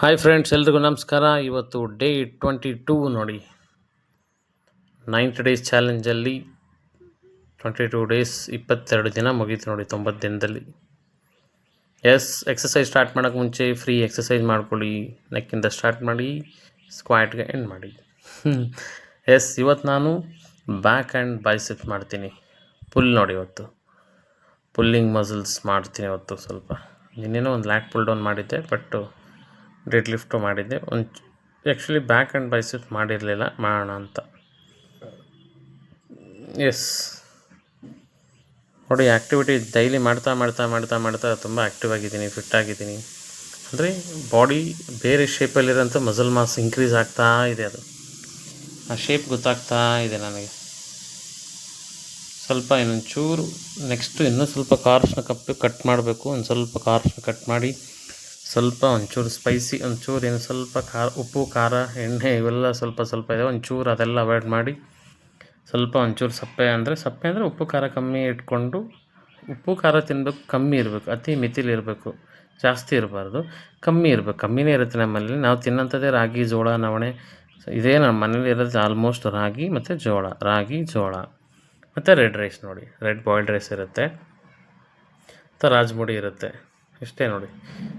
Hi friends ಎಲ್ರಿಗೂ ನಮಸ್ಕಾರ. ಇವತ್ತು ಡೇ ಟ್ವೆಂಟಿ ಟೂ ನೋಡಿ. ನೈಂಟಿ ಡೇಸ್ ಚಾಲೆಂಜಲ್ಲಿ ಟ್ವೆಂಟಿ ಟೂ ಡೇಸ್ ಇಪ್ಪತ್ತೆರಡು ದಿನ ಮುಗೀತು ನೋಡಿ, ತೊಂಬತ್ತು ದಿನದಲ್ಲಿ. ಎಸ್ ಎಕ್ಸಸೈಸ್ ಸ್ಟಾರ್ಟ್ ಮಾಡೋಕ್ಕೆ ಮುಂಚೆ ಫ್ರೀ ಎಕ್ಸಸೈಸ್ ಮಾಡ್ಕೊಳ್ಳಿ. ನೆಕ್ಕಿಂದ ಸ್ಟಾರ್ಟ್ ಮಾಡಿ ಸ್ಕ್ವಾಟ್ಗೆ ಎಂಡ್ ಮಾಡಿ. ಎಸ್ ಇವತ್ತು ನಾನು ಬ್ಯಾಕ್ ಆ್ಯಂಡ್ ಬೈಸೆಪ್ ಮಾಡ್ತೀನಿ. ಪುಲ್ ನೋಡಿ ಇವತ್ತು. ಪುಲ್ಲಿಂಗ್ ಮಸಲ್ಸ್ ಮಾಡ್ತೀನಿ ಇವತ್ತು ಸ್ವಲ್ಪ. ನಿನ್ನೇನೋ ಒಂದು ಲ್ಯಾಕ್ ಪುಲ್ ಡೌನ್ ಮಾಡಿದ್ದೆ ಬಟ್ ಡೆಡ್ ಲಿಫ್ಟು ಮಾಡಿದ್ದೆ. ಒಂದು ಆ್ಯಕ್ಚುಲಿ ಬ್ಯಾಕ್ ಆ್ಯಂಡ್ ಬೈಸೆಪ್ ಮಾಡಿರಲಿಲ್ಲ, ಮಾಡೋಣ ಅಂತ. ಎಸ್ ನೋಡಿ ಆ್ಯಕ್ಟಿವಿಟಿ ಡೈಲಿ ಮಾಡ್ತಾ ಮಾಡ್ತಾ ಮಾಡ್ತಾ ಮಾಡ್ತಾ ತುಂಬ ಆ್ಯಕ್ಟಿವ್ ಆಗಿದ್ದೀನಿ ಫಿಟ್ ಆಗಿದ್ದೀನಿ. ಅಂದರೆ ಬಾಡಿ ಬೇರೆ ಶೇಪಲ್ಲಿರೋಂಥ ಮಸಲ್ ಮಾಸ್ ಇನ್ಕ್ರೀಸ್ ಆಗ್ತಾ ಇದೆ ಅದು. ಆ ಶೇಪ್ ಗೊತ್ತಾಗ್ತಾ ಇದೆ ನನಗೆ. ಸ್ವಲ್ಪ ಇನ್ನೊಂದು ಚೂರು ನೆಕ್ಸ್ಟು ಇನ್ನೂ ಸ್ವಲ್ಪ ಕಾರ್ಸ್ನ ಕಪ್ಪು ಕಟ್ ಮಾಡಬೇಕು, ಒಂದು ಸ್ವಲ್ಪ ಕಾರ್ಸ್ನ ಕಟ್ ಮಾಡಿ ಸ್ವಲ್ಪ ಒಂಚೂರು ಸ್ಪೈಸಿ ಒಂಚೂರು ಏನು ಸ್ವಲ್ಪ ಖಾರ, ಉಪ್ಪು, ಖಾರ, ಎಣ್ಣೆ ಇವೆಲ್ಲ ಸ್ವಲ್ಪ ಸ್ವಲ್ಪ ಇದೆ. ಒಂಚೂರು ಅದೆಲ್ಲ ಅವಾಯ್ಡ್ ಮಾಡಿ ಸ್ವಲ್ಪ ಒಂಚೂರು ಸಪ್ಪೆ ಅಂದರೆ ಸಪ್ಪೆ ಅಂದರೆ ಉಪ್ಪು, ಖಾರ ಕಮ್ಮಿ ಇಟ್ಕೊಂಡು ಉಪ್ಪು, ಖಾರ ತಿನ್ನಬೇಕು ಕಮ್ಮಿ ಇರಬೇಕು, ಅತಿ ಮಿತಿಲಿ ಇರಬೇಕು, ಜಾಸ್ತಿ ಇರಬಾರ್ದು, ಕಮ್ಮಿ ಇರಬೇಕು, ಕಮ್ಮಿನೇ ಇರುತ್ತೆ ನಮ್ಮಲ್ಲಿ. ನಾವು ತಿನ್ನೋಂಥದ್ದೇ ರಾಗಿ, ಜೋಳ, ನವಣೆ, ಇದೇ ನಮ್ಮ ಮನೇಲಿ ಇರೋದು ಆಲ್ಮೋಸ್ಟ್ ರಾಗಿ ಮತ್ತು ಜೋಳ, ರಾಗಿ, ಜೋಳ ಮತ್ತು ರೆಡ್ ರೈಸ್ ನೋಡಿ. ರೆಡ್ ಬಾಯ್ಲ್ಡ್ ರೈಸ್ ಇರುತ್ತೆ, ಮತ್ತು ರಾಜ್ಮುಡಿ ಇರುತ್ತೆ. ಇಷ್ಟೇ ನೋಡಿ.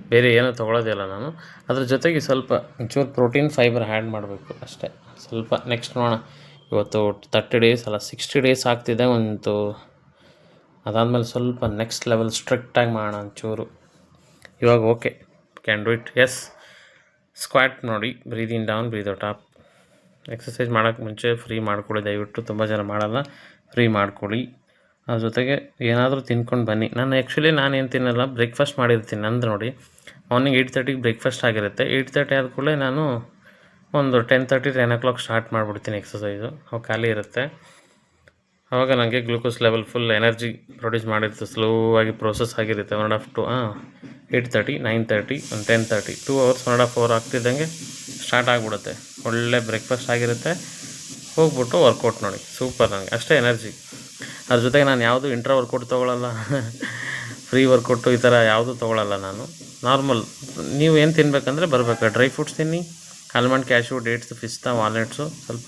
ಬೇರೆ ಏನೂ ತೊಗೊಳೋದಿಲ್ಲ ನಾನು. ಅದ್ರ ಜೊತೆಗೆ ಸ್ವಲ್ಪ ಒಂಚೂರು ಪ್ರೋಟೀನ್ ಫೈಬರ್ ಆ್ಯಡ್ ಮಾಡಬೇಕು ಅಷ್ಟೇ. ಸ್ವಲ್ಪ ನೆಕ್ಸ್ಟ್ ನೋಡೋಣ. ಇವತ್ತು ತರ್ಟಿ ಡೇಸ್ ಅಲ್ಲ ಸಿಕ್ಸ್ಟಿ ಡೇಸ್ ಆಗ್ತಿದೆ ಒಂದು. ಅದಾದಮೇಲೆ ಸ್ವಲ್ಪ ನೆಕ್ಸ್ಟ್ ಲೆವೆಲ್ ಸ್ಟ್ರಿಕ್ಟಾಗಿ ಮಾಡೋಣ ಒಂಚೂರು. ಇವಾಗ okay can do it yes squat ನೋಡಿ. Breathing down breathe out up exercise ಮಾಡೋಕ್ಕೆ ಮುಂಚೆ ಫ್ರೀ ಮಾಡ್ಕೊಳ್ಳಿ. ದಯವಿಟ್ಟು. ತುಂಬ ಜನ ಮಾಡಲ್ಲ. ಫ್ರೀ ಮಾಡ್ಕೊಳ್ಳಿ. ಅದ್ರ ಜೊತೆಗೆ ಏನಾದರೂ ತಿನ್ಕೊಂಡು ಬನ್ನಿ. ನಾನು ಆ್ಯಕ್ಚುಲಿ ನಾನು ಏನು ತಿನ್ನಲ್ಲ ಬ್ರೇಕ್ಫಾಸ್ಟ್ ಮಾಡಿರ್ತೀನಿ ನಂದು ನೋಡಿ. ಮಾರ್ನಿಂಗ್ ಏಯ್ಟ್ ತರ್ಟಿಗೆ ಬ್ರೇಕ್ಫಾಸ್ಟ್ ಆಗಿರುತ್ತೆ. ಏಯ್ಟ್ ತರ್ಟಿ ಆದ ಕೂಡಲೇ ನಾನು ಒಂದು ten thirty ten o'clock start ಮಾಡಿಬಿಡ್ತೀನಿ ಎಕ್ಸಸೈಸು ಅವಾಗ ಖಾಲಿ ಇರುತ್ತೆ. ಆವಾಗ ನನಗೆ glucose level full energy produce ಮಾಡಿರುತ್ತೆ. Slow ಆಗಿ ಪ್ರೋಸೆಸ್ ಆಗಿರುತ್ತೆ. ಒನ್ ಆಫ್ ಟು ಹಾಂ ಏಯ್ಟ್ ತರ್ಟಿ ನೈನ್ ತರ್ಟಿ ಒಂದು ten thirty two hours one half hour ಆಗ್ತಿದ್ದಂಗೆ start ಆಗಿಬಿಡುತ್ತೆ. ಒಳ್ಳೆ ಬ್ರೇಕ್ಫಾಸ್ಟ್ ಆಗಿರುತ್ತೆ. ಹೋಗ್ಬಿಟ್ಟು ವರ್ಕೌಟ್ ನೋಡಿ. ಸೂಪರ್ ನನಗೆ ಅಷ್ಟೇ ಎನರ್ಜಿ ಅದ್ರ ಜೊತೆಗೆ ನಾನು ಯಾವುದು ಇಂಟ್ರಾ ವರ್ಕೌಟ್ ತೊಗೊಳಲ್ಲ. ಫ್ರೀ ವರ್ಕೌಟು ಈ ಥರ ಯಾವುದು ತೊಗೊಳಲ್ಲ ನಾನು. ನಾರ್ಮಲ್ ನೀವು ಏನು ತಿನ್ನಬೇಕಂದ್ರೆ ಬರಬೇಕು. ಡ್ರೈ ಫ್ರೂಟ್ಸ್ ತಿನ್ನಿ. ಆಲ್ಮಂಡ್ ಕ್ಯಾಶು ಡೇಟ್ಸ್ ಪಿಸ್ತಾ ವಾಲ್ನಟ್ಸು ಸ್ವಲ್ಪ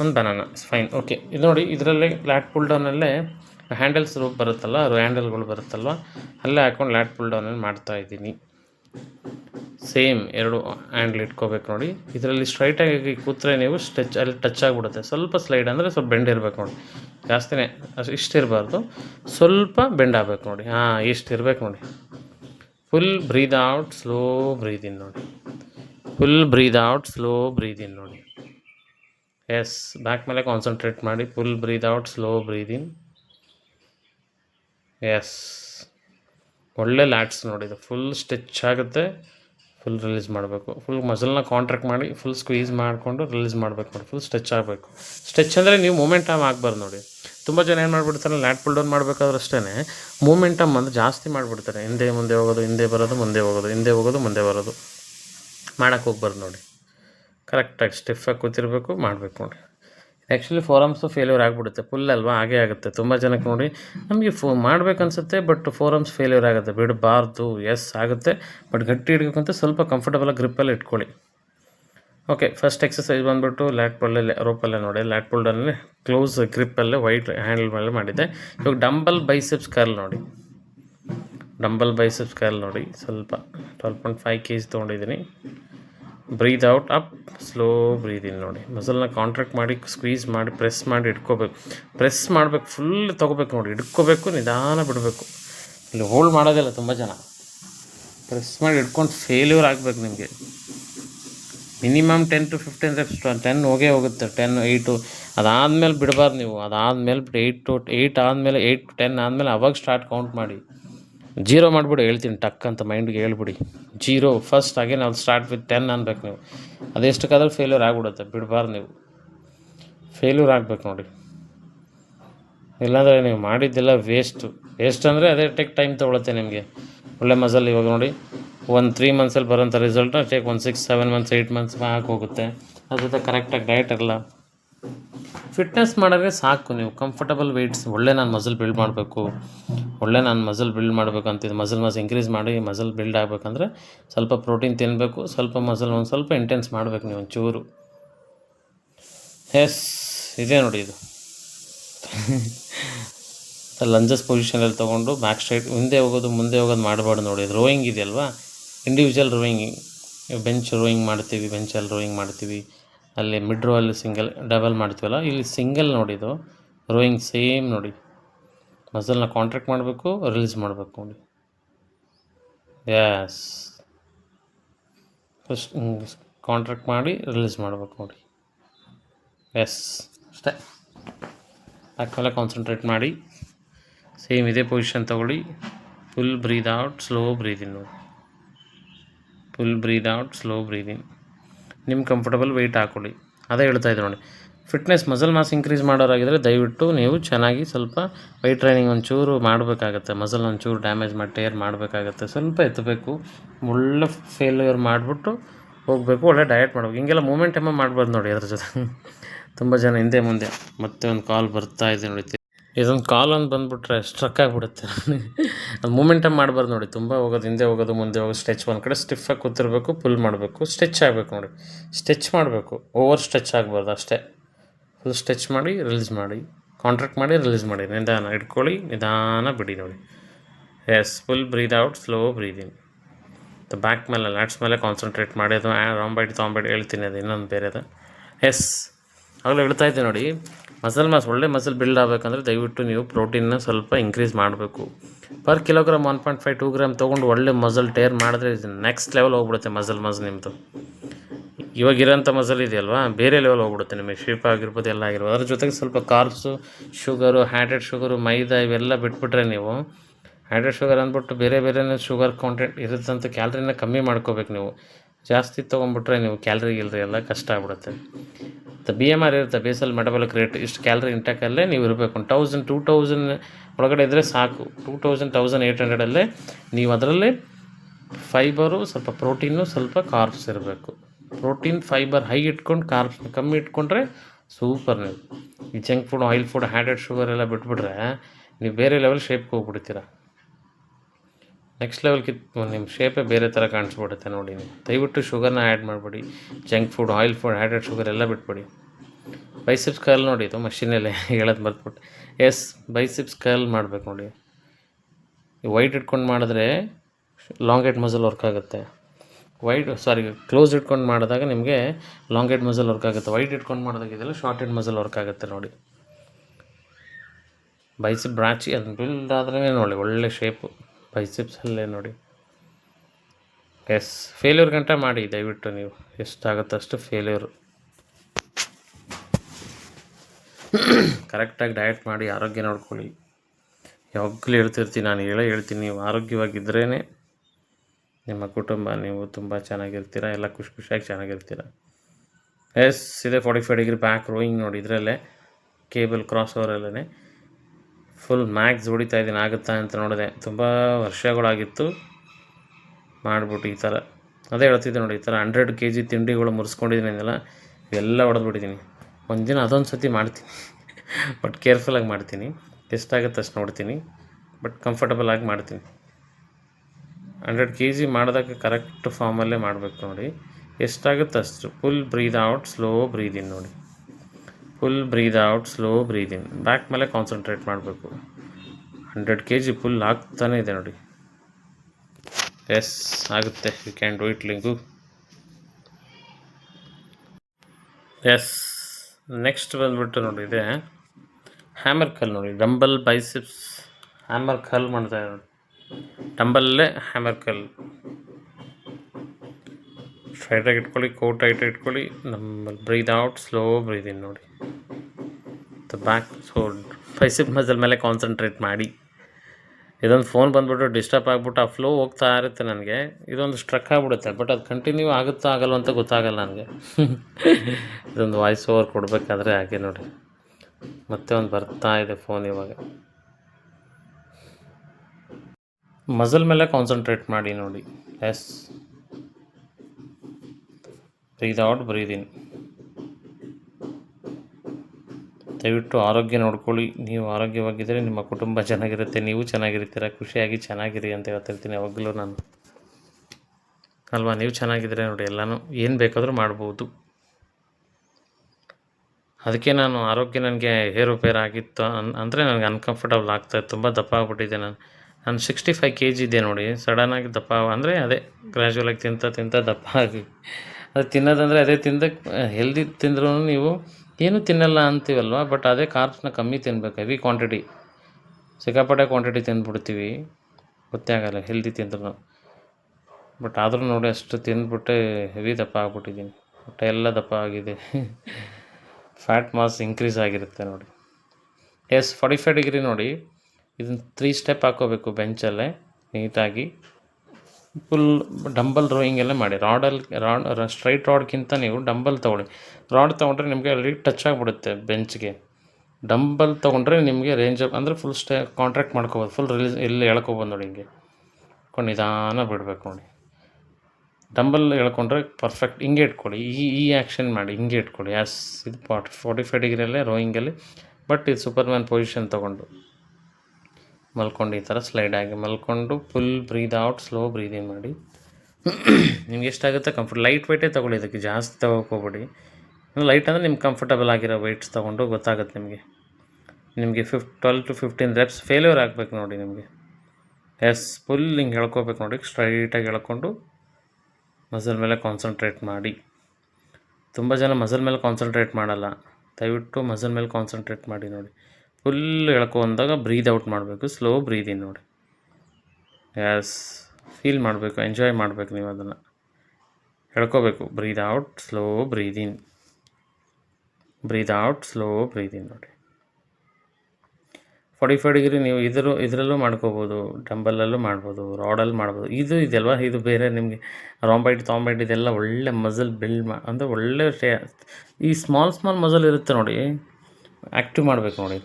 ಒಂದು ಬನಾನ ಫೈನ್ ಓಕೆ ಇದು ನೋಡಿ, ಇದರಲ್ಲೇ ಲ್ಯಾಟ್ ಪುಲ್ ಡೌನಲ್ಲೇ ಹ್ಯಾಂಡಲ್ಸ್ ರೂಪ್ ಬರುತ್ತಲ್ಲ ಹ್ಯಾಂಡಲ್ಗಳು ಬರುತ್ತಲ್ವ? ಅಲ್ಲೇ ಹಾಕ್ಕೊಂಡು ಲ್ಯಾಟ್ ಪುಲ್ ಡೌನಲ್ಲಿ ಮಾಡ್ತಾ ಇದ್ದೀನಿ. ಸೇಮ್ ಎರಡು ಹ್ಯಾಂಡ್ಲ್ ಇಟ್ಕೋಬೇಕು ನೋಡಿ. ಇದರಲ್ಲಿ ಸ್ಟ್ರೈಟಾಗಿ ಕೂತ್ರೆ ನೀವು ಸ್ಟೆಚ್ ಅಲ್ಲಿ ಟಚ್ ಆಗಿಬಿಡುತ್ತೆ. ಸ್ವಲ್ಪ ಸ್ಲೈಡ್ ಅಂದರೆ ಸ್ವಲ್ಪ ಬೆಂಡ್ ಇರಬೇಕು ನೋಡಿ. ಜಾಸ್ತಿನೇ ಅಷ್ಟು ಇಷ್ಟು ಇರಬಾರ್ದು. ಸ್ವಲ್ಪ ಬೆಂಡ್ ಆಗಬೇಕು ನೋಡಿ. ಹಾಂ, ಇಷ್ಟು ಇರಬೇಕು ನೋಡಿ. Full breathe out slow breathe ನೋಡಿ. Full breathe out slow breathe ನೋಡಿ. ಎಸ್ ಬ್ಯಾಕ್ ಮೇಲೆ ಕಾನ್ಸಂಟ್ರೇಟ್ ಮಾಡಿ. Full breathe out slow breathe yes ಒಳ್ಳೆ ಲ್ಯಾಟ್ಸ್ ನೋಡಿ, ಇದು ಫುಲ್ ಸ್ಟಿಚ್ ಆಗುತ್ತೆ. ಫುಲ್ ರಿಲೀಸ್ ಮಾಡಬೇಕು. ಫುಲ್ ಮಸಲ್ನ ಕಾಂಟ್ರಾಕ್ಟ್ ಮಾಡಿ ಫುಲ್ ಸ್ಕ್ವೀಸ್ ಮಾಡಿಕೊಂಡು ರಿಲೀಸ್ ಮಾಡಬೇಕು ನೋಡಿ ಫುಲ್ ಸ್ಟ್ರೆಚ್ ಆಗಬೇಕು. ಸ್ಟ್ರೆಚ್ ಅಂದರೆ ನೀವು ಮೂಮೆಂಟಮ್ ಆಗಬಾರ್ದು ನೋಡಿ. ತುಂಬ ಜನ ಏನು ಮಾಡಿಬಿಡ್ತಾರೆ, ಲ್ಯಾಟ್ ಪುಲ್ ಡೌನ್ ಮಾಡಬೇಕಾದ್ರೂ ಅಷ್ಟೇ ಮೂಮೆಂಟಮ್ ಅಂದರೆ ಜಾಸ್ತಿ ಮಾಡಿಬಿಡ್ತಾರೆ. ಹಿಂದೆ ಮುಂದೆ ಹೋಗೋದು, ಹಿಂದೆ ಬರೋದು, ಮುಂದೆ ಹೋಗೋದು, ಹಿಂದೆ ಹೋಗೋದು, ಮುಂದೆ ಬರೋದು. ಮಾಡೋಕ್ಕೆ ಹೋಗ್ಬಾರ್ದು ನೋಡಿ. ಕರೆಕ್ಟಾಗಿ ಸ್ಟಿಫಾಗಿ ಕೂತಿರ್ಬೇಕು, ಮಾಡಬೇಕು ನೋಡಿ. ಆ್ಯಕ್ಚುಲಿ ಫೋರಮ್ಸು ಫೇಲ್ಯೂರ್ ಆಗಿಬಿಡುತ್ತೆ. ಫುಲ್ ಅಲ್ವಾ? ಹಾಗೇ ಆಗುತ್ತೆ. ತುಂಬ ಜನಕ್ಕೆ ನೋಡಿ, ನಮಗೆ ಫೋ ಮಾಡ್ಬೇಕನ್ಸುತ್ತೆ ಬಟ್ ಫೋರಮ್ಸ್ ಫೇಲ್ಯೂರ್ ಆಗುತ್ತೆ. ಬಿಡಬಾರ್ದು. ಎಸ್ ಆಗುತ್ತೆ. ಬಟ್ ಗಟ್ಟಿ ಹಿಡ್ಬೇಕಂತ ಸ್ವಲ್ಪ ಕಂಫರ್ಟಬಲಾಗಿ ಗ್ರಿಪ್ಪಲ್ಲಿ ಇಟ್ಕೊಳ್ಳಿ. ಓಕೆ ಫಸ್ಟ್ ಎಕ್ಸಸೈಸ್ ಬಂದುಬಿಟ್ಟು ಲ್ಯಾಟ್ ಪುಲ್ಲಲ್ಲೇ ರೋಪಲ್ಲೇ ನೋಡಿ. ಲ್ಯಾಟ್ ಪುಲ್ಡಲ್ಲಿ ಕ್ಲೋಸ್ ಗ್ರಿಪ್ಪಲ್ಲೇ ವೈಟ್ ಹ್ಯಾಂಡಲ್ ಮೇಲೆ ಮಾಡಿದ್ದೆ ಇವಾಗ ಡಂಬಲ್ ಬೈಸೆಪ್ಸ್ ಕರ್ಲ್ ನೋಡಿ. ಡಂಬಲ್ ಬೈಸೆಪ್ಸ್ ಕರ್ಲ್ ನೋಡಿ. ಸ್ವಲ್ಪ twelve point five K G ತೊಗೊಂಡಿದ್ದೀನಿ. Breathe out up, slow breathe in ನೋಡಿ. ಮಸಲ್ನ ಕಾಂಟ್ರಾಕ್ಟ್ ಮಾಡಿ ಸ್ಕ್ವೀಸ್ ಮಾಡಿ ಪ್ರೆಸ್ ಮಾಡಿ ಇಟ್ಕೋಬೇಕು. ಪ್ರೆಸ್ ಮಾಡಬೇಕು ಫುಲ್ ತೊಗೋಬೇಕು ನೋಡಿ. ಇಟ್ಕೋಬೇಕು, ನಿಧಾನ ಬಿಡಬೇಕು. ಇಲ್ಲಿ ಹೋಲ್ಡ್ ಮಾಡೋದಿಲ್ಲ ತುಂಬ ಜನ. ಪ್ರೆಸ್ ಮಾಡಿ ಇಟ್ಕೊಂಡು ಫೇಲ್ಯೂರ್ ಆಗಬೇಕು ನಿಮಗೆ. Minimum ten to fifteen reps ten ಹೋಗೇ ಹೋಗುತ್ತೆ. ಟೆನ್ ಏಯ್ಟು ಅದಾದಮೇಲೆ ಬಿಡಬಾರ್ದು ನೀವು. ಅದಾದಮೇಲೆ ಏಯ್ಟ್ ಟು ಏಯ್ಟ್ ಆದಮೇಲೆ ಏಯ್ಟ್ ಟು ಟೆನ್ ಆದಮೇಲೆ ಅವಾಗ ಸ್ಟಾರ್ಟ್ ಕೌಂಟ್ ಮಾಡಿ. ಜೀರೋ ಮಾಡಿಬಿಡಿ, ಹೇಳ್ತೀನಿ, ಟಕ್ ಅಂತ ಮೈಂಡ್ಗೆ ಹೇಳ್ಬಿಡಿ. ಜೀರೋ ಫಸ್ಟ್ ಹಾಗೆ ನಾವು ಸ್ಟಾರ್ಟ್ ವಿತ್ ಟೆನ್ ಅನ್ಬೇಕು ನೀವು. ಅದೆಷ್ಟಕ್ಕಾದ್ರೂ ಫೇಲ್ಯೂರ್ ಆಗಿಬಿಡುತ್ತೆ, ಬಿಡಬಾರ್ದು ನೀವು. ಫೇಲ್ಯೂರ್ ಆಗಬೇಕು ನೋಡಿ. ಇಲ್ಲಾಂದರೆ ನೀವು ಮಾಡಿದ್ದೆಲ್ಲ ವೇಸ್ಟು ವೇಸ್ಟ್ ಅಂದರೆ ಅದೇ ಟೇಕ್ ಟೈಮ್ ತೊಗೊಳುತ್ತೆ ನಿಮಗೆ. ಒಳ್ಳೆ ಮಸಲ್ ಇವಾಗ ನೋಡಿ. ಒಂದು ತ್ರೀ ಮಂತ್ಸಲ್ಲಿ ಬರೋಂಥ ರಿಸಲ್ಟ್ನ ಟೇಕ್ ಒಂದು six seven months eight months ಹಾಕಿ ಹೋಗುತ್ತೆ. ಅದ್ರ ಜೊತೆ ಕರೆಕ್ಟಾಗಿ ಡಯಟ್ ಇರಲ್ಲ. ಫಿಟ್ನೆಸ್ ಮಾಡಿದ್ರೆ ಸಾಕು, ನೀವು ಕಂಫರ್ಟಬಲ್ ವೆಯ್ಟ್ಸ್ ಒಳ್ಳೆ ನಾನು ಮಸಲ್ ಬಿಲ್ಡ್ ಮಾಡಬೇಕು. ಒಳ್ಳೆ ನಾನು ಮಸಲ್ ಬಿಲ್ಡ್ ಮಾಡಬೇಕು ಮಸಲ್ ಮಸ್ ಇನ್ಕ್ರೀಸ್ ಮಾಡಿ ಮಸಲ್ ಬಿಲ್ಡ್ ಆಗಬೇಕಂದ್ರೆ ಸ್ವಲ್ಪ ಪ್ರೋಟೀನ್ ತಿನ್ನಬೇಕು ಸ್ವಲ್ಪ ಮಸಲ್ ಒಂದು ಸ್ವಲ್ಪ ಇಂಟೆನ್ಸ್ ಮಾಡಬೇಕು ನೀವು ಒಂಚೂರು. ಎಸ್ ಇದೆ ನೋಡಿ ಇದು. ಲಂಜಸ್ ಪೊಸಿಷನಲ್ಲಿ ತೊಗೊಂಡು ಬ್ಯಾಕ್ ಸ್ಟ್ರೈಟ್ ಮುಂದೆ ಹೋಗೋದು ಮುಂದೆ ಹೋಗೋದು ಮಾಡಬಾರ್ದು ನೋಡಿ. ರೋಯಿಂಗ್ ಇದೆಯಲ್ವಾ? ಇಂಡಿವಿಜುವಲ್ ರೋಯಿಂಗ್ ಬೆಂಚ್ ರೋಯಿಂಗ್ ಮಾಡ್ತೀವಿ ಬೆಂಚಲ್ಲಿ ರೋಯಿಂಗ್ ಮಾಡ್ತೀವಿ. ಅಲ್ಲಿ ಮಿಡ್ ರೋ ಅಲ್ಲಿ ಸಿಂಗಲ್ ಡಬಲ್ ಮಾಡ್ತೀವಲ್ಲ, ಇಲ್ಲಿ ಸಿಂಗಲ್ ನೋಡಿದ್ದು ರೋಯಿಂಗ್ ಸೇಮ್ ನೋಡಿ. ಮಸಲ್ನ ಕಾಂಟ್ರಾಕ್ಟ್ ಮಾಡಬೇಕು ರಿಲೀಸ್ ಮಾಡಬೇಕು ನೋಡಿ. ಎಸ್ ಫಸ್ಟ್ ಕಾಂಟ್ರಾಕ್ಟ್ ಮಾಡಿ ರಿಲೀಸ್ ಮಾಡಬೇಕು ನೋಡಿ. ಎಸ್ ಅಷ್ಟೇ. ಆಮೇಲೆ ಕಾನ್ಸಂಟ್ರೇಟ್ ಮಾಡಿ. ಸೇಮ್ ಇದೇ ಪೊಸಿಷನ್ ತಗೊಳ್ಳಿ. Full breathe out slow breathing ನೋಡಿ. Full breathe out slow breathe in ನಿಮ್ಮ ಕಂಫರ್ಟಬಲ್ ವೆಯ್ಟ್ ಹಾಕ್ಕೊಳ್ಳಿ ಅದೇ ಹೇಳ್ತಾ ಇದ್ದೆ ನೋಡಿ. ಫಿಟ್ನೆಸ್ ಮಸಲ್ ಮಾಸ್ ಇನ್ಕ್ರೀಸ್ ಮಾಡೋರಾಗಿದ್ದರೆ ದಯವಿಟ್ಟು ನೀವು ಚೆನ್ನಾಗಿ ಸ್ವಲ್ಪ ವೆಯ್ಟ್ ಟ್ರೈನಿಂಗ್ ಒಂಚೂರು ಮಾಡಬೇಕಾಗತ್ತೆ. ಮಸಲ್ ಒಂಚೂರು ಡ್ಯಾಮೇಜ್ ಮಾಡಿ ಟೇರ್ ಮಾಡಬೇಕಾಗತ್ತೆ. ಸ್ವಲ್ಪ ಎತ್ತಬೇಕು. ಒಳ್ಳೆ ಫೇಲ್ಯೂರ್ ಮಾಡಿಬಿಟ್ಟು ಹೋಗಬೇಕು. ಒಳ್ಳೆ ಡಯಟ್ ಮಾಡಬೇಕು. ಹಿಂಗೆಲ್ಲ ಮೂಮೆಂಟ್ ಎಮ್ಮ ಮಾಡ್ಬಾರ್ದು ನೋಡಿ ಅದ್ರ ಜೊತೆ. ತುಂಬ ಜನ ಹಿಂದೆ ಮುಂದೆ. ಮತ್ತೆ ಒಂದು ಕಾಲ್ ಬರ್ತಾ ಇದೆ ನೋಡಿ. ಇದೊಂದು ಕಾಲ್ ಒಂದು ಬಂದುಬಿಟ್ರೆ ಸ್ಟ್ರಕ್ ಆಗಿಬಿಡುತ್ತೆ. ಅದು ಮೂಮೆಂಟಮ್ ಮಾಡಬಾರ್ದು ನೋಡಿ. ತುಂಬ ಹೋಗೋದು, ಹಿಂದೆ ಹೋಗೋದು, ಮುಂದೆ ಹೋಗೋದು ಸ್ಟ್ರೆಚ್ ಒಂದು ಕಡೆ ಸ್ಟಿಫಾಗಿ ಕೂತಿರ್ಬೇಕು ಪುಲ್ ಮಾಡಬೇಕು ಸ್ಟ್ರೆಚ್ ಆಗಬೇಕು ನೋಡಿ. ಸ್ಟ್ರೆಚ್ ಮಾಡಬೇಕು ಓವರ್ ಸ್ಟ್ರೆಚ್ ಆಗಬಾರ್ದು ಅಷ್ಟೇ. ಫುಲ್ ಸ್ಟ್ರೆಚ್ ಮಾಡಿ ರಿಲೀಸ್ ಮಾಡಿ. ಕಾಂಟ್ರಾಕ್ಟ್ ಮಾಡಿ ರಿಲೀಸ್ ಮಾಡಿ. ನಿಧಾನ ಇಟ್ಕೊಳ್ಳಿ, ನಿಧಾನ ಬಿಡಿ ನೋಡಿ. Yes full breathe out slow breathe in back ಮೇಲೆ ಲ್ಯಾಟ್ಸ್ ಮೇಲೆ ಕಾನ್ಸಂಟ್ರೇಟ್ ಮಾಡಿ ಅದು ರಾಂಬೈಟ್ ತಾಂಬೈಟ್ ಹೇಳ್ತೀನಿ ಅದು ಇನ್ನೊಂದು ಬೇರೆದು. ಎಸ್ ಆಗಲೇ ಹೇಳ್ತಾ ಇದ್ದೆ ನೋಡಿ. ಮಸಲ್ ಮಾಸ್ ಒಳ್ಳೆ ಮಸಲ್ ಬಿಲ್ಡ್ ಆಗಬೇಕಂದ್ರೆ ದಯವಿಟ್ಟು ನೀವು ಪ್ರೋಟೀನ್ನ ಸ್ವಲ್ಪ ಇನ್ಕ್ರೀಸ್ ಮಾಡಬೇಕು. Per kilogram one point five two gram ತೊಗೊಂಡು ಒಳ್ಳೆ ಮಸಲ್ ಟೇರ್ ಮಾಡಿದ್ರೆ ನೆಕ್ಸ್ಟ್ ಲೆವೆಲ್ ಹೋಗ್ಬಿಡುತ್ತೆ ಮಸಲ್ ಮಸ್ ನಿಮ್ಮದು ಇವಾಗಿರೋಂಥ ಮಸಲ್ ಇದೆಯಲ್ವಾ? ಬೇರೆ ಲೆವೆಲ್ ಹೋಗ್ಬಿಡುತ್ತೆ ನಿಮಗೆ. ಶೇಪ್ ಆಗಿರ್ಬೋದು, ಎಲ್ಲ ಆಗಿರ್ಬೋದು. ಅದ್ರ ಜೊತೆಗೆ ಸ್ವಲ್ಪ ಕಾರ್ಬ್ಸು ಶುಗರು ಹ್ಯಾಂಡ್ರೆಡ್ ಶುಗರು ಮೈದಾ ಇವೆಲ್ಲ ಬಿಟ್ಬಿಟ್ರೆ ನೀವು ಹ್ಯಾಡೆಡ್ ಶುಗರ್ ಅಂದ್ಬಿಟ್ಟು ಬೇರೆ ಬೇರೆನೇ ಶುಗರ್ ಕಾಂಟೆಂಟ್ ಇರುತ್ತಂತ ಕ್ಯಾಲ್ರಿನ ಕಮ್ಮಿ ಮಾಡ್ಕೋಬೇಕು ನೀವು. ಜಾಸ್ತಿ ತೊಗೊಂಬಿಟ್ರೆ ನೀವು ಕ್ಯಾಲ್ರಿ ಗಿಲ್ರಿ ಎಲ್ಲ ಕಷ್ಟ ಆಗ್ಬಿಡುತ್ತೆ. ಮತ್ತು ಬಿ ಎಂ ಆರ್ ಇರುತ್ತೆ ಬೇಸಲ್ ಮೆಟಬಲಿಕ್ ರೇಟ್ ಇಷ್ಟು ಕ್ಯಾಲ್ರಿ ಇಂಟ್ಯಾಕಲ್ಲೇ ನೀವು ಇರಬೇಕು. ತೌಸಂಡ್ ಟೂ ತೌಸಂಡ್ ಒಳಗಡೆ ಇದ್ದರೆ ಸಾಕು. ಟೂ ತೌಸಂಡ್ ತೌಸಂಡ್ ಏಯ್ಟ್ ಹಂಡ್ರೆಡಲ್ಲೇ ನೀವು ಅದರಲ್ಲಿ ಫೈಬರು ಸ್ವಲ್ಪ ಪ್ರೋಟೀನು ಸ್ವಲ್ಪ ಕಾರ್ಬ್ಸ್ ಇರಬೇಕು. ಪ್ರೋಟೀನ್ ಫೈಬರ್ ಹೈ ಇಟ್ಕೊಂಡು ಕಾರ್ಬ್ಸ್ ಕಮ್ಮಿ ಇಟ್ಕೊಂಡ್ರೆ ಸೂಪರ್ ನೀವು. ಈ junk food oil food handed sugar ಎಲ್ಲ ಬಿಟ್ಬಿಟ್ರೆ ನೀವು ಬೇರೆ ಲೆವೆಲ್ ಶೇಪ್ಗೆ ಹೋಗ್ಬಿಡ್ತೀರ. ನೆಕ್ಸ್ಟ್ ಲೆವೆಲ್ಗೆ ನಿಮ್ಮ ಶೇಪೇ ಬೇರೆ ಥರ ಕಾಣಿಸ್ಬಿಡುತ್ತೆ ನೋಡಿ ನೀವು. ದಯವಿಟ್ಟು ಶುಗರ್ನ ಆ್ಯಡ್ ಮಾಡಿಬಿಡಿ. Junk food oil food added sugar ಎಲ್ಲ ಬಿಟ್ಬಿಡಿ. ಬೈಸಿಪ್ಸ್ ಕರ್ಲ್ ನೋಡಿ ಇದು ಮಷೀನಲ್ಲೇ ಹೇಳೋದು ಬರ್ತ್ಬಿಟ್ಟು ಎಸ್ ಬೈಸಿಪ್ಸ್ ಕರ್ಲ್ ಮಾಡಬೇಕು ನೋಡಿ. ವೈಟ್ ಇಟ್ಕೊಂಡು ಮಾಡಿದ್ರೆ ಲಾಂಗ್ ಹೆಡ್ ಮಸಲ್ ವರ್ಕ್ ಆಗುತ್ತೆ. ವೈಟ್ ಸಾರಿ ಕ್ಲೋಸ್ ಇಟ್ಕೊಂಡು ಮಾಡಿದಾಗ ನಿಮಗೆ ಲಾಂಗ್ ಹೆಡ್ ಮಸಲ್ ವರ್ಕ್ ಆಗುತ್ತೆ. ವೈಟ್ ಇಟ್ಕೊಂಡು ಮಾಡಿದಾಗ ಇದೆಲ್ಲ ಶಾರ್ಟ್ ಹೆಡ್ ಮಸಲ್ ವರ್ಕ್ ಆಗುತ್ತೆ ನೋಡಿ. ಬೈಸಿಪ್ ಬ್ರಾಚಿ ಅದು ಬಿಲ್ಡ್ ಆದ್ರೇ ನೋಡಿ, ಒಳ್ಳೆ ಶೇಪು ಬೈಸಿಪ್ಸಲ್ಲೇ ನೋಡಿ. ಎಸ್ ಫೇಲ್ಯೂರ್ ಗಂಟ ಮಾಡಿ, ದಯವಿಟ್ಟು ನೀವು. ಎಷ್ಟಾಗುತ್ತೋ ಅಷ್ಟು ಫೇಲ್ಯೂರು ಕರೆಕ್ಟಾಗಿ ಡಯಟ್ ಮಾಡಿ ಆರೋಗ್ಯ ನೋಡ್ಕೊಳ್ಳಿ. ಯಾವಾಗಲೂ ಹೇಳ್ತಿರ್ತೀನಿ, ನಾನು ಹೇಳೇ ಹೇಳ್ತೀನಿ, ನೀವು ಆರೋಗ್ಯವಾಗಿದ್ದರೇ ನಿಮ್ಮ ಕುಟುಂಬ, ನೀವು ತುಂಬ ಚೆನ್ನಾಗಿರ್ತೀರ, ಎಲ್ಲ ಖುಷಿ ಖುಷಿಯಾಗಿ ಚೆನ್ನಾಗಿರ್ತೀರ. ಎಸ್ ಇದೆ forty five degree back rowing ನೋಡಿ, ಇದರಲ್ಲೇ ಕೇಬಲ್ ಕ್ರಾಸ್ ಓವರಲ್ಲೇ ಫುಲ್ ಮ್ಯಾಕ್ಸ್ ಹೊಡಿತಾ ಇದ್ದೀನಿ, ಆಗುತ್ತಾ ಅಂತ ನೋಡಿದೆ. ತುಂಬ ವರ್ಷಗಳಾಗಿತ್ತು ಮಾಡಿಬಿಟ್ಟು ಈ ಥರ. ಅದೇ ಹೇಳ್ತಿದ್ದೆ ನೋಡಿ, ಈ ಥರ ಹಂಡ್ರೆಡ್ ಕೆ ಜಿ ತಿಂಡಿಗಳು ಮುರಿಸ್ಕೊಂಡಿದ್ದೀನಿ ಅಂದೆಲ್ಲ, ಇವೆಲ್ಲ ಹೊಡೆದ್ಬಿಟ್ಟಿದ್ದೀನಿ ಒಂದು ದಿನ ಅದೊಂದು ಸತಿ ಮಾಡ್ತೀನಿ. ಬಟ್ ಕೇರ್ಫುಲ್ಲಾಗಿ ಮಾಡ್ತೀನಿ. ಎಷ್ಟಾಗುತ್ತೆ ಅಷ್ಟು ನೋಡ್ತೀನಿ. ಬಟ್ ಕಂಫರ್ಟಬಲ್ ಆಗಿ ಮಾಡ್ತೀನಿ. ಹಂಡ್ರೆಡ್ ಕೆ ಜಿ ಮಾಡಿದಾಗ ಕರೆಕ್ಟ್ ಫಾರ್ಮಲ್ಲೇ ಮಾಡಬೇಕು ನೋಡಿ. ಎಷ್ಟಾಗುತ್ತೆ ಅಷ್ಟು? Full breathe out slow breathe ನೋಡಿ. Full breathe out slow breathe in back ಮೇಲೆ ಕಾನ್ಸಂಟ್ರೇಟ್ ಮಾಡಬೇಕು. ಹಂಡ್ರೆಡ್ ಕೆ ಜಿ ಫುಲ್ ಆಗ್ತಾನೆ ಇದೆ ನೋಡಿ. ಎಸ್ ಆಗುತ್ತೆ. ಯು ಕ್ಯಾನ್ ಡೂ ಇಟ್ ಲಿಂಗು ಎಸ್ ನೆಕ್ಸ್ಟ್ ಬಂದುಬಿಟ್ಟು ನೋಡಿ ಇದೆ. ಹ್ಯಾಮರ್ ಕಲ್ ನೋಡಿ. ಡಂಬಲ್ ಬೈಸಿಪ್ಸ್ ಹ್ಯಾಮರ್ ಕಲ್ ಮಾಡ್ತಾ ನೋಡಿ. ಡಂಬಲ್ಲೇ ಹ್ಯಾಮರ್ ಕಲ್ ಸ್ಟ್ರೈಟಾಗಿ ಇಟ್ಕೊಳ್ಳಿ ಕೋಟ್ ಟೈಟ್ ಇಟ್ಕೊಳ್ಳಿ. ನಮ್ಮಲ್ಲಿ breathe out slow breathe in ನೋಡಿ. ಬ್ಯಾಕ್ ಸೊ ಬೈಸಿಪ್ ಮಸಲ್ ಮೇಲೆ ಕಾನ್ಸಂಟ್ರೇಟ್ ಮಾಡಿ. ಇದೊಂದು ಫೋನ್ ಬಂದುಬಿಟ್ಟು ಡಿಸ್ಟರ್ಬ್ ಆಗಿಬಿಟ್ಟು ಆ ಫ್ಲೋ ಹೋಗ್ತಾ ಇರುತ್ತೆ ನನಗೆ. ಇದೊಂದು ಸ್ಟ್ರಕ್ ಆಗಿಬಿಡುತ್ತೆ ಬಟ್ ಅದು ಕಂಟಿನ್ಯೂ ಆಗುತ್ತಾ ಆಗಲ್ಲ ಅಂತ ಗೊತ್ತಾಗಲ್ಲ ನನಗೆ. ಇದೊಂದು ವಾಯ್ಸ್ ಓವರ್ ಕೊಡಬೇಕಾದ್ರೆ ಹಾಗೆ ನೋಡಿ. ಮತ್ತೆ ಒಂದು ಬರ್ತಾ ಇದೆ ಫೋನ್ ಇವಾಗ. ಮಸಲ್ ಮೇಲೆ ಕಾನ್ಸಂಟ್ರೇಟ್ ಮಾಡಿ ನೋಡಿ. Yes breathe out breathe in ದಯವಿಟ್ಟು ಆರೋಗ್ಯ ನೋಡ್ಕೊಳ್ಳಿ. ನೀವು ಆರೋಗ್ಯವಾಗಿದ್ದರೆ ನಿಮ್ಮ ಕುಟುಂಬ ಚೆನ್ನಾಗಿರುತ್ತೆ. ನೀವು ಚೆನ್ನಾಗಿರ್ತೀರ. ಖುಷಿಯಾಗಿ ಚೆನ್ನಾಗಿರಿ ಅಂತ ಹೇಳ್ತಿರ್ತೀನಿ ಯಾವಾಗಲೂ ನಾನು. ಅಲ್ವಾ? ನೀವು ಚೆನ್ನಾಗಿದ್ರೆ ನೋಡಿ ಎಲ್ಲನೂ ಏನು ಬೇಕಾದರೂ ಮಾಡ್ಬೋದು. ಅದಕ್ಕೆ ನಾನು ಆರೋಗ್ಯ ನನಗೆ ಏರುಪೇರು ಆಗಿತ್ತು. ಅನ್, ಅಂದರೆ ನನಗೆ ಅನ್ಕಂಫರ್ಟಬಲ್ ಆಗ್ತಾಯಿತ್ತು ತುಂಬ ದಪ್ಪ ಆಗ್ಬಿಟ್ಟಿದ್ದೆ ನಾನು. ನಾನು ಸಿಕ್ಸ್ಟಿ ಫೈವ್ ಕೆ ಜಿ ಇದೆ ನೋಡಿ ಸಡನ್ನಾಗಿ ದಪ್ಪ ಅಂದರೆ ಅದೇ ಗ್ರ್ಯಾಜುವಲಾಗಿ ತಿಂತ ತಿಂತ ದಪ್ಪ ಆಗಿ. ಅದು ತಿನ್ನೋದಂದರೆ ಅದೇ ತಿಂದು ಹೆಲ್ದಿ ತಿಂದ್ರೂ ನೀವು ಏನೂ ತಿನ್ನಲ್ಲ ಅಂತೀವಲ್ವ? ಬಟ್ ಅದೇ ಕಾರ್ಬ್ಸ್ನ ಕಮ್ಮಿ ತಿನ್ಬೇಕು ಹೆವಿ ಕ್ವಾಂಟಿಟಿ ಸಿಕ್ಕಾಪಟ್ಟೆ ಕ್ವಾಂಟಿಟಿ ತಿಂದ್ಬಿಡ್ತೀವಿ ಗೊತ್ತೇ ಆಗಲ್ಲ ಹೆಲ್ದಿ ತಿಂದ್ರೂ ಬಟ್ ಆದರೂ ನೋಡಿ ಅಷ್ಟು ತಿಂದ್ಬಿಟ್ಟೆ ಹೆವಿ ದಪ್ಪ ಆಗ್ಬಿಟ್ಟಿದ್ದೀನಿ. ಬಟ್ ಎಲ್ಲ ದಪ್ಪ ಆಗಿದೆ. ಫ್ಯಾಟ್ ಮಾಸ್ ಇನ್ಕ್ರೀಸ್ ಆಗಿರುತ್ತೆ ನೋಡಿ. ಎಸ್ ಫಾರ್ಟಿ ಫೈವ್ ಡಿಗ್ರಿ ನೋಡಿ. ಇದನ್ನು ತ್ರೀ ಸ್ಟೆಪ್ ಹಾಕೋಬೇಕು ಬೆಂಚಲ್ಲೇ ನೀಟಾಗಿ. ಫುಲ್ ಡಂಬಲ್ ರೋಯಿಂಗ್ ಎಲ್ಲ ಮಾಡಿ. ರಾಡಲ್ಲಿ ರಾಡ್ ಸ್ಟ್ರೈಟ್ ರಾಡ್ಗಿಂತ ನೀವು ಡಂಬಲ್ ತೊಗೊಳ್ಳಿ. ರಾಡ್ ತೊಗೊಂಡ್ರೆ ನಿಮಗೆ ಅಲ್ಲಿ ಟಚ್ ಆಗಿಬಿಡುತ್ತೆ ಬೆಂಚ್ಗೆ ಡಂಬಲ್ ತೊಗೊಂಡ್ರೆ ನಿಮಗೆ ರೇಂಜ್ ಅಪ್ ಅಂದರೆ ಫುಲ್ ಸ್ಟೇ ಕಾಂಟ್ರ್ಯಾಕ್ಟ್ ಮಾಡ್ಕೋಬೋದು. ಫುಲ್ ರಿಲೀಸ್ ಇಲ್ಲಿ ಎಳ್ಕೊಬೋದು ನೋಡಿ ಹಿಂಗೆ. ಕೊಂಡು ನಿಧಾನ ಬಿಡಬೇಕು ನೋಡಿ. ಡಂಬಲ್ ಎಳ್ಕೊಂಡ್ರೆ ಪರ್ಫೆಕ್ಟ್ ಹಿಂಗೆ ಇಟ್ಕೊಳ್ಳಿ. ಈ ಈ ಆ್ಯಕ್ಷನ್ ಮಾಡಿ, ಹಿಂಗೆ ಇಟ್ಕೊಳ್ಳಿ. ಯಾಸ್ ಇದು ಪಾಟ್ ಫಾರ್ಟಿ ಫೈವ್ ಡಿಗ್ರಿಯಲ್ಲೇ ರೋಯಿಂಗಲ್ಲಿ ಬಟ್ ಇದು ಸೂಪರ್ ಮ್ಯಾನ್ ಪೊಸಿಷನ್ ತೊಗೊಂಡು. ಮಲ್ಕೊಂಡು ಈ ಥರ ಸ್ಲೈಡ್ ಆಗಿ ಮಲ್ಕೊಂಡು full breathe out slow breathing ಮಾಡಿ. ನಿಮ್ಗೆ ಎಷ್ಟಾಗುತ್ತೆ ಕಂಫರ್ಟ್ ಲೈಟ್ ವೆಯ್ಟೇ ತೊಗೊಳ್ಳಿ, ಇದಕ್ಕೆ ಜಾಸ್ತಿ ತೊಗೊಕೋಬೇಡಿ ಲೈಟ್ ಅಂದರೆ ನಿಮ್ಗೆ ಕಂಫರ್ಟಬಲ್ ಆಗಿರೋ ವೆಯ್ಟ್ಸ್ ತೊಗೊಂಡು ಗೊತ್ತಾಗುತ್ತೆ ನಿಮಗೆ. ನಿಮಗೆ ಫಿಫ್ twelve to fifteen reps failure ಆಗಬೇಕು ನೋಡಿ ನಿಮಗೆ. ಎಸ್ ಫುಲ್ ಹಿಂಗೆ ಹೇಳ್ಕೋಬೇಕು ನೋಡಿ ಸ್ಟ್ರೈಟಾಗಿ ಹೇಳ್ಕೊಂಡು ಮಸಲ್ ಮೇಲೆ ಕಾನ್ಸಂಟ್ರೇಟ್ ಮಾಡಿ. ತುಂಬ ಜನ ಮಸಲ್ ಮೇಲೆ ಕಾನ್ಸಂಟ್ರೇಟ್ ಮಾಡಲ್ಲ. ದಯವಿಟ್ಟು ಮಸಲ್ ಮೇಲೆ ಕಾನ್ಸಂಟ್ರೇಟ್ ಮಾಡಿ ನೋಡಿ. ಫುಲ್ ಎಳ್ಕೊ ಅಂದಾಗ ಬ್ರೀದ್ ಔಟ್ ಮಾಡಬೇಕು ಸ್ಲೋ ಬ್ರೀದಿಂಗ್ ನೋಡಿ. ಎಸ್ ಫೀಲ್ ಮಾಡಬೇಕು ಎಂಜಾಯ್ ಮಾಡಬೇಕು ನೀವು ಅದನ್ನು. ಎಳ್ಕೋಬೇಕು breathe out slow breathing breathe out slow breathing ನೋಡಿ. ಫಾರ್ಟಿ ಫೈವ್ ಡಿಗ್ರಿ ನೀವು ಇದ್ರ, ಇದರಲ್ಲೂ ಮಾಡ್ಕೋಬೋದು ಡಂಬಲಲ್ಲೂ ಮಾಡ್ಬೋದು ರಾಡಲ್ಲಿ ಮಾಡ್ಬೋದು. ಇದು ಇದೆಯಲ್ವ ಇದು ಬೇರೆ ನಿಮಗೆ ರಾಂಬೈಟ್ ತಾಂಬೈಟ್ ಇದೆಲ್ಲ ಒಳ್ಳೆ ಮಸಲ್ ಬಿಲ್ಡ್ ಮಾ ಅಂದರೆ ಒಳ್ಳೆ ಈ ಸ್ಮಾಲ್ ಸ್ಮಾಲ್ ಮಸಲ್ ಇರುತ್ತೆ ನೋಡಿ. ಆ್ಯಕ್ಟಿವ್ ಮಾಡಬೇಕು ನೋಡಿ.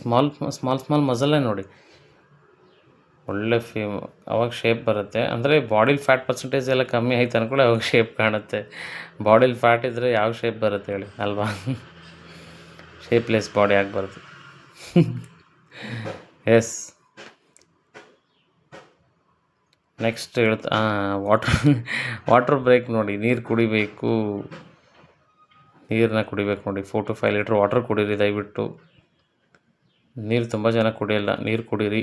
ಸ್ಮಾಲ್ ಸ್ಮಾಲ್ ಸ್ಮಾಲ್ ಮಸಲೇ ನೋಡಿ. ಒಳ್ಳೆ ಫೀ ಅವಾಗ ಶೇಪ್ ಬರುತ್ತೆ. ಅಂದರೆ ಬಾಡಿಲಿ ಫ್ಯಾಟ್ ಪರ್ಸೆಂಟೇಜ್ ಎಲ್ಲ ಕಮ್ಮಿ ಆಯ್ತು ಅಂದ್ಕೊಳ್ಳಿ ಅವಾಗ ಶೇಪ್ ಕಾಣುತ್ತೆ. ಬಾಡಿಲಿ ಫ್ಯಾಟ್ ಇದ್ದರೆ ಯಾವ ಶೇಪ್ ಬರುತ್ತೆ ಹೇಳಿ, ಅಲ್ವಾ? ಶೇಪ್ಲೆಸ್ ಬಾಡಿ ಆಗಿ ಎಸ್ ನೆಕ್ಸ್ಟ್ ಹೇಳ್ತಾ ವಾಟರ್ ವಾಟರ್ ಬ್ರೇಕ್ ನೋಡಿ. ನೀರು ಕುಡಿಬೇಕು. ನೀರನ್ನ ಕುಡಿಬೇಕು ನೋಡಿ. Four to five litre water ಕುಡೀರಿ ದಯವಿಟ್ಟು. ನೀರು ತುಂಬ ಜನ ಕುಡಿಯಲ್ಲ, ನೀರು ಕುಡೀರಿ.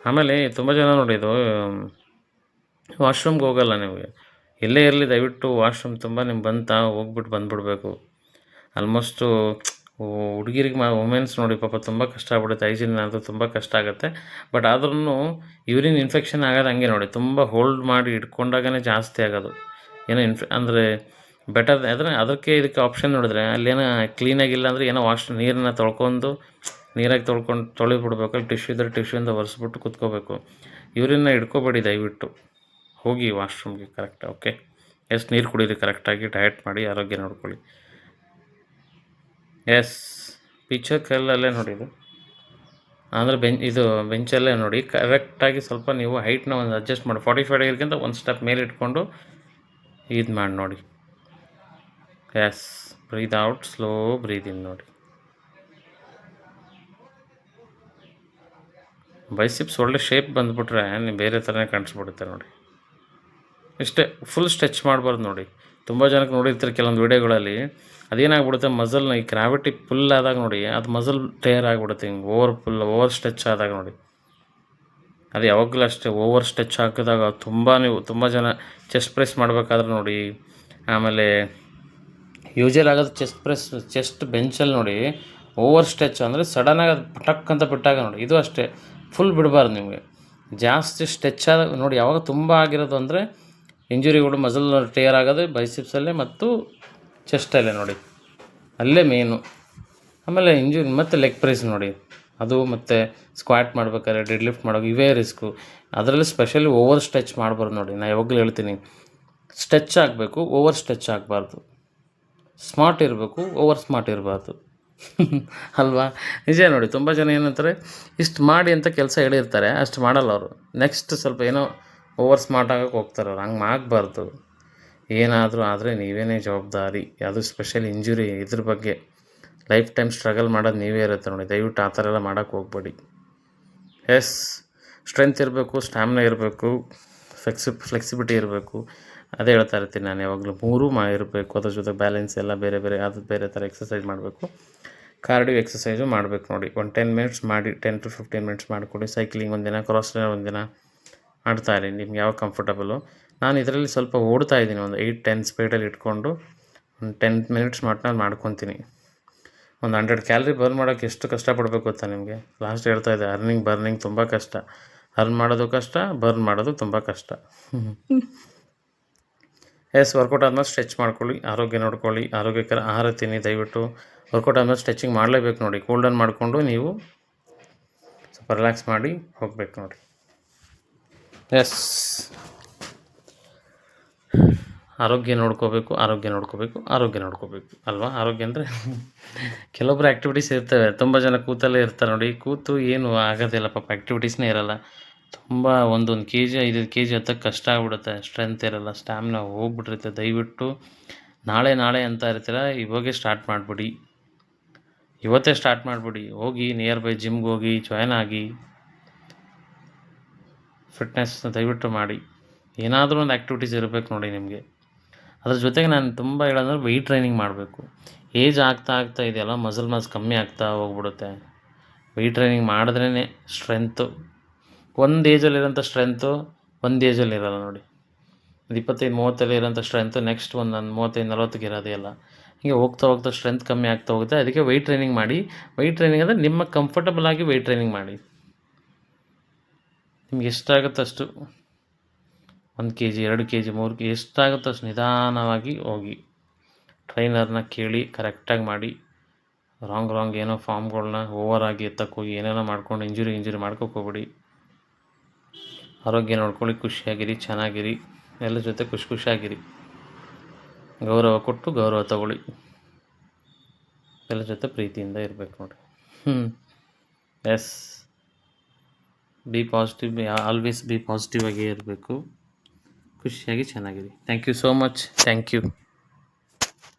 ಆಮೇಲೆ ತುಂಬ ಜನ ನೋಡಿ ಇದು ವಾಶ್ರೂಮ್ಗೆ ಹೋಗಲ್ಲ ನಿಮಗೆ ಎಲ್ಲೇ ಇರಲಿ ದಯವಿಟ್ಟು ವಾಶ್ರೂಮ್ ತುಂಬ ನಿಮ್ಗೆ ಬಂತಾ ಹೋಗ್ಬಿಟ್ಟು ಬಂದುಬಿಡ್ಬೇಕು. ಆಲ್ಮೋಸ್ಟು ಹುಡುಗಿರಿಗೆ ಮಾ ವುಮೆನ್ಸ್ ನೋಡಿ ಪಾಪ ತುಂಬ ಕಷ್ಟ ಆಗ್ಬಿಡುತ್ತೆ ಐಜಿನ್ ಅಂತೂ ತುಂಬ ಕಷ್ಟ ಆಗುತ್ತೆ. ಬಟ್ ಆದ್ರೂ ಯೂರಿನ್ ಇನ್ಫೆಕ್ಷನ್ ಆಗೋದು ಹಂಗೆ ನೋಡಿ, ತುಂಬ ಹೋಲ್ಡ್ ಮಾಡಿ ಇಟ್ಕೊಂಡಾಗನೇ ಜಾಸ್ತಿ ಆಗೋದು. ಏನೋ ಇನ್ಫೆ ಅಂದರೆ ಬೆಟರ್ ಆದರೆ ಅದಕ್ಕೆ ಇದಕ್ಕೆ ಆಪ್ಷನ್ ನೋಡಿದ್ರೆ ಅಲ್ಲೇನೋ ಕ್ಲೀನಾಗಿಲ್ಲ ಅಂದರೆ ಏನೋ ವಾಶ್ ನೀರನ್ನ ತೊಳ್ಕೊಂಡು, ನೀರಾಗಿ ತೊಳ್ಕೊಂಡು ತೊಳೆದ್ಬಿಡ್ಬೇಕು ಅಲ್ಲಿ ಟಿಶ್ಯೂ ಇದ್ದರೆ ಟಿಶ್ಯೂಯಿಂದ ಒರೆಸ್ಬಿಟ್ಟು ಕುತ್ಕೋಬೇಕು. ಯೂರಿನ್ನ ಹಿಡ್ಕೋಬೇಡಿ ದಯವಿಟ್ಟು. ಹೋಗಿ ವಾಶ್ರೂಮ್ಗೆ ಕರೆಕ್ಟ್ ಓಕೆ ಎಸ್ ನೀರು ಕುಡೀರಿ ಕರೆಕ್ಟಾಗಿ ಡಯಟ್ ಮಾಡಿ, ಆರೋಗ್ಯ ನೋಡ್ಕೊಳ್ಳಿ. ಎಸ್ ಪಿಚರ್ ಕಲ್ಲಲ್ಲೇ ನೋಡಿ ಇದು ಅಂದರೆ ಬೆಂಚ್ ಇದು ಬೆಂಚಲ್ಲೇ ನೋಡಿ ಕರೆಕ್ಟಾಗಿ ಸ್ವಲ್ಪ ನೀವು ಹೈಟ್ನ ಒಂದು ಅಡ್ಜಸ್ಟ್ ಮಾಡಿ. ಫಾರ್ಟಿ ಫೈವ್ ಡಿಗ್ರಿಗಿಂತ ಒಂದು ಸ್ಟೆಪ್ ಮೇಲೆ ಇಟ್ಕೊಂಡು ಇದು ಮಾಡಿ ನೋಡಿ. Yes breathe out slow breathe ನೋಡಿ. ಬೈಸಿಪ್ಸ್ ಒಳ್ಳೆ ಶೇಪ್ ಬಂದುಬಿಟ್ರೆ ನೀವು ಬೇರೆ ಥರನೇ ಕಾಣಿಸ್ಬಿಡುತ್ತೆ ನೋಡಿ. ಇಷ್ಟೇ ಫುಲ್ ಸ್ಟ್ರೆಚ್ ಮಾಡಬಾರ್ದು ನೋಡಿ. ತುಂಬ ಜನಕ್ಕೆ ನೋಡಿರ್ತಾರೆ ಕೆಲವೊಂದು ವೀಡಿಯೋಗಳಲ್ಲಿ, ಅದೇನಾಗ್ಬಿಡುತ್ತೆ ಮಸಲ್ನ ಈ ಗ್ರಾವಿಟಿ ಫುಲ್ ಆದಾಗ ನೋಡಿ, ಅದು ಮಸಲ್ ಟೇರ್ ಆಗಿಬಿಡುತ್ತೆ, ಹಿಂಗೆ ಓವರ್ ಫುಲ್ ಓವರ್ ಸ್ಟ್ರೆಚ್ ಆದಾಗ ನೋಡಿ. ಅದು ಯಾವಾಗಲೂ ಅಷ್ಟೇ ಓವರ್ ಸ್ಟ್ರೆಚ್ ಹಾಕಿದಾಗ ತುಂಬ ನೀವು ತುಂಬ ಜನ ಚೆಸ್ಟ್ ಪ್ರೆಸ್ ಮಾಡಬೇಕಾದ್ರೆ ನೋಡಿ, ಆಮೇಲೆ ಯೂಶಲ್ ಆಗೋದು ಚೆಸ್ಟ್ ಪ್ರೆಸ್ ಚೆಸ್ಟ್ ಬೆಂಚಲ್ಲಿ ನೋಡಿ ಓವರ್ ಸ್ಟ್ರೆಚ್ ಅಂದರೆ ಸಡನ್ನಾಗಿ ಅದು ಪಟಕ್ ಅಂತ ಬಿಟ್ಟಾಗ ನೋಡಿ, ಇದು ಅಷ್ಟೇ. ಫುಲ್ ಬಿಡಬಾರ್ದು ನಿಮಗೆ. ಜಾಸ್ತಿ ಸ್ಟ್ರೆಚ್ ಆದ, ನೋಡಿ ಯಾವಾಗ ತುಂಬ ಆಗಿರೋದು ಅಂದರೆ ಇಂಜುರಿಗಳು ಮಸಲ್ ಟೇರ್ ಆಗೋದು ಬೈಸಿಪ್ಸಲ್ಲೇ ಮತ್ತು ಚೆಸ್ಟಲ್ಲೇ ನೋಡಿ. ಅಲ್ಲೇ ಮೇನು ಆಮೇಲೆ ಇಂಜುರಿ ಮತ್ತು ಲೆಗ್ ಪ್ರೆಸ್ ನೋಡಿ. ಅದು ಮತ್ತು ಸ್ಕ್ವಾಟ್ ಮಾಡ್ಬೇಕಾದ್ರೆ ಡೆಡ್ ಲಿಫ್ಟ್ ಮಾಡೋಕೆ ಇವೇ ರಿಸ್ಕು ಅದರಲ್ಲಿ ಸ್ಪೆಷಲಿ ಓವರ್ ಸ್ಟ್ರೆಚ್ ಮಾಡಬಾರ್ದು ನೋಡಿ. ನಾನು ಯಾವಾಗಲೂ ಹೇಳ್ತೀನಿ. ಸ್ಟ್ರೆಚ್ ಆಗಬೇಕು ಓವರ್ ಸ್ಟ್ರೆಚ್ ಆಗಬಾರ್ದು. ಸ್ಮಾರ್ಟ್ ಇರಬೇಕು ಓವರ್ ಸ್ಮಾರ್ಟ್ ಇರಬಾರ್ದು. ಅಲ್ವಾ? ನಿಜ ನೋಡಿ, ತುಂಬ ಜನ ಏನಂತಾರೆ, ಇಷ್ಟು ಮಾಡಿ ಅಂತ ಕೆಲಸ ಹೇಳಿರ್ತಾರೆ, ಅಷ್ಟು ಮಾಡಲ್ಲ ಅವರು. ನೆಕ್ಸ್ಟ್ ಸ್ವಲ್ಪ ಏನೋ ಓವರ್ ಸ್ಮಾರ್ಟ್ ಆಗೋಕೆ ಹೋಗ್ತಾರೆ ಅವ್ರು. ಹಂಗೆ ಆಗಬಾರ್ದು ಏನಾದರೂ ಆದರೆ ನೀವೇನೇ ಜವಾಬ್ದಾರಿ. ಅದು ಸ್ಪೆಷಲ್ ಇಂಜುರಿ ಇದ್ರ ಬಗ್ಗೆ. ಲೈಫ್ ಟೈಮ್ ಸ್ಟ್ರಗಲ್ ಮಾಡೋದು ನೀವೇ ಇರುತ್ತೆ ನೋಡಿ. ದಯವಿಟ್ಟು ಆ ಥರ ಎಲ್ಲ ಮಾಡೋಕ್ಕೆ ಹೋಗ್ಬೇಡಿ. ಎಸ್ ಸ್ಟ್ರೆಂತ್ ಇರಬೇಕು ಸ್ಟ್ಯಾಮಿನಾ ಇರಬೇಕು ಫ್ಲೆಕ್ಸಿ ಫ್ಲೆಕ್ಸಿಬಿಲಿಟಿ ಇರಬೇಕು. ಅದೇ ಹೇಳ್ತಾ ಇರ್ತೀನಿ ನಾನು ಯಾವಾಗಲೂ. ಮೂರೂ ಮಾ ಇರಬೇಕು ಅದ್ರ ಜೊತೆ ಬ್ಯಾಲೆನ್ಸ್ ಎಲ್ಲ ಬೇರೆ ಬೇರೆ, ಅದು ಬೇರೆ ಥರ ಎಕ್ಸಸೈಸ್ ಮಾಡಬೇಕು. ಕಾರ್ಡಿಯೋ ಎಕ್ಸಸೈಸು ಮಾಡಬೇಕು ನೋಡಿ. ಒಂದು ಟೆನ್ ಮಿನಿಟ್ಸ್ ಮಾಡಿ ಟೆನ್ ಟು ಫಿಫ್ಟೀನ್ ಮಿನಿಟ್ಸ್ ಮಾಡಿಕೊಡಿ. ಸೈಕ್ಲಿಂಗ್ ಒಂದಿನ ಕ್ರಾಸ್ ಒಂದಿನ ಮಾಡ್ತಾ ಇರಿ. ನಿಮ್ಗೆ ಯಾವಾಗ ಕಂಫರ್ಟಬಲು ನಾನು ಇದರಲ್ಲಿ ಸ್ವಲ್ಪ ಓಡ್ತಾ ಇದ್ದೀನಿ. ಒಂದು ಏಯ್ಟ್ ಟೆನ್ ಸ್ಪೀಡಲ್ಲಿ ಇಟ್ಕೊಂಡು ಒಂದು ಟೆನ್ ಮಿನಿಟ್ಸ್ ಮಟ್ನಲ್ಲಿ ಮಾಡ್ಕೊತೀನಿ. ಒಂದು ಹಂಡ್ರೆಡ್ ಕ್ಯಾಲ್ರಿ ಬರ್ನ್ ಮಾಡೋಕ್ಕೆ ಎಷ್ಟು ಕಷ್ಟಪಡಬೇಕು ಗೊತ್ತಾ ನಿಮಗೆ? ಲಾಸ್ಟ್ ಹೇಳ್ತಾ ಇದೆ ಅರ್ನಿಂಗ್ ಬರ್ನಿಂಗ್ ತುಂಬ ಕಷ್ಟ. ಅರ್ನ್ ಮಾಡೋದು ಕಷ್ಟ ಬರ್ನ್ ಮಾಡೋದು ತುಂಬ ಕಷ್ಟ. ಎಸ್ ವರ್ಕೌಟ್ ಆದ್ಮೇಲೆ ಸ್ಟ್ರೆಚ್ ಮಾಡ್ಕೊಳ್ಳಿ, ಆರೋಗ್ಯ ನೋಡ್ಕೊಳ್ಳಿ, ಆರೋಗ್ಯಕರ ಆಹಾರ ತಿನ್ನಿ ದಯವಿಟ್ಟು. ವರ್ಕೌಟ್ ಆದ್ಮೇಲೆ ಸ್ಟ್ರೆಚಿಂಗ್ ಮಾಡಲೇಬೇಕು ನೋಡಿ. ಕೂಲ್ ಡೌನ್ ಮಾಡಿಕೊಂಡು ನೀವು ಸ್ವಲ್ಪ ರಿಲ್ಯಾಕ್ಸ್ ಮಾಡಿ ಹೋಗ್ಬೇಕು ನೋಡಿ. ಎಸ್. ಆರೋಗ್ಯ ನೋಡ್ಕೋಬೇಕು ಆರೋಗ್ಯ ನೋಡ್ಕೋಬೇಕು ಆರೋಗ್ಯ ನೋಡ್ಕೋಬೇಕು. ಅಲ್ವಾ? ಆರೋಗ್ಯ ಅಂದರೆ ಕೆಲವೊಬ್ಬರು ಆ್ಯಕ್ಟಿವಿಟೀಸ್ ಇರ್ತವೆ. ತುಂಬ ಜನ ಕೂತಲ್ಲೇ ಇರ್ತಾರೆ ನೋಡಿ. ಕೂತು ಏನು ಆಗೋದಿಲ್ಲ ಪಾಪ ಆ್ಯಕ್ಟಿವಿಟೀಸ್ನೇ ಇರಲ್ಲ. ತುಂಬ ಒಂದೊಂದು ಕೆ ಜಿ ಐದು ಕೆ ಜಿ ಹತ್ತಕ್ಕೆ ಕಷ್ಟ ಆಗ್ಬಿಡುತ್ತೆ. ಸ್ಟ್ರೆಂತ್ ಇರಲ್ಲ ಸ್ಟ್ಯಾಮಿನ ಹೋಗ್ಬಿಟ್ಟಿರುತ್ತೆ. ದಯವಿಟ್ಟು ನಾಳೆ ನಾಳೆ ಅಂತ ಇರ್ತೀರ, ಇವಾಗೇ ಸ್ಟಾರ್ಟ್ ಮಾಡಿಬಿಡಿ. ಇವತ್ತೇ ಸ್ಟಾರ್ಟ್ ಮಾಡಿಬಿಡಿ. ಹೋಗಿ ನಿಯರ್ ಬೈ ಜಿಮ್ಗೆ ಹೋಗಿ ಜಾಯ್ನ್ ಆಗಿ ಫಿಟ್ನೆಸ್ನ ದಯವಿಟ್ಟು ಮಾಡಿ. ಏನಾದರೂ ಒಂದು ಆ್ಯಕ್ಟಿವಿಟೀಸ್ ಇರಬೇಕು ನೋಡಿ ನಿಮಗೆ. ಅದ್ರ ಜೊತೆಗೆ ನಾನು ತುಂಬ ಹೇಳೋದಂದ್ರೆ ವೆಯ್ಟ್ ಟ್ರೈನಿಂಗ್ ಮಾಡಬೇಕು. ಏಜ್ ಆಗ್ತಾ ಆಗ್ತಾ ಇದೆಯಲ್ಲ ಮಸಲ್ ಮಾಸ್ ಕಮ್ಮಿ ಆಗ್ತಾ ಹೋಗ್ಬಿಡುತ್ತೆ. ವೆಯ್ಟ್ ಟ್ರೈನಿಂಗ್ ಮಾಡಿದ್ರೇ ಸ್ಟ್ರೆಂತು ಒಂದು ಏಜಲ್ಲಿರೋಂಥ ಸ್ಟ್ರೆಂತು ಒಂದು ಏಜಲ್ಲಿ ಇರಲ್ಲ ನೋಡಿ. ಒಂದು ಇಪ್ಪತ್ತೈದು, ಮೂವತ್ತಲ್ಲಿ ಇರೋಂಥ ಸ್ಟ್ರೆಂತು ನೆಕ್ಸ್ಟ್ ಒಂದು ನಾನು ಮೂವತ್ತೈದು ನಲವತ್ತಿಗೆ ಇರೋದೇ ಇಲ್ಲ. ಹೀಗೆ ಹೋಗ್ತಾ ಹೋಗ್ತಾ ಸ್ಟ್ರೆಂತ್ ಕಮ್ಮಿ ಆಗ್ತಾ ಹೋಗುತ್ತೆ. ಅದಕ್ಕೆ ವೆಯ್ಟ್ ಟ್ರೈನಿಂಗ್ ಮಾಡಿ. ವೆಯ್ಟ್ ಟ್ರೈನಿಂಗ್ ಅಂದರೆ ನಿಮ್ಮ ಕಂಫರ್ಟಬಲ್ ಆಗಿ ವೆಯ್ಟ್ ಟ್ರೈನಿಂಗ್ ಮಾಡಿ. ನಿಮ್ಗೆ ಎಷ್ಟಾಗುತ್ತೋ ಅಷ್ಟು? ಒಂದು ಕೆ ಜಿ ಎರಡು ಕೆ ಜಿ ಮೂರು ಕೆ ಎಷ್ಟಾಗುತ್ತೋ ಅಷ್ಟು ನಿಧಾನವಾಗಿ ಹೋಗಿ. ಟ್ರೈನರ್ನ ಕೇಳಿ ಕರೆಕ್ಟಾಗಿ ಮಾಡಿ. ರಾಂಗ್ ರಾಂಗ್ ಏನೋ ಫಾರ್ಮ್ಗಳನ್ನ ಓವರಾಗಿ ಎತ್ತಕ್ಕೆ ಹೋಗಿ ಏನೇನೋ ಮಾಡ್ಕೊಂಡು ಇಂಜುರಿ ಇಂಜುರಿ ಮಾಡ್ಕೋಕೆ ಹೋಗ್ಬೇಡಿ. ಆರೋಗ್ಯ ನೋಡ್ಕೊಳ್ಳಿ, ಖುಷಿಯಾಗಿರಿ, ಚೆನ್ನಾಗಿರಿ. ಎಲ್ಲ ಜೊತೆ ಖುಷಿ ಖುಷಿಯಾಗಿರಿ. ಗೌರವ ಕೊಟ್ಟು ಗೌರವ ತಗೊಳ್ಳಿ. ಎಲ್ಲ ಜೊತೆ ಪ್ರೀತಿಯಿಂದ ಇರಬೇಕು ನೋಡಿ ಹ್ಞೂ yes be positive always be positive ಆಗೇ ಇರಬೇಕು. ಖುಷಿಯಾಗಿ ಚೆನ್ನಾಗಿರಿ. Thank you so much thank you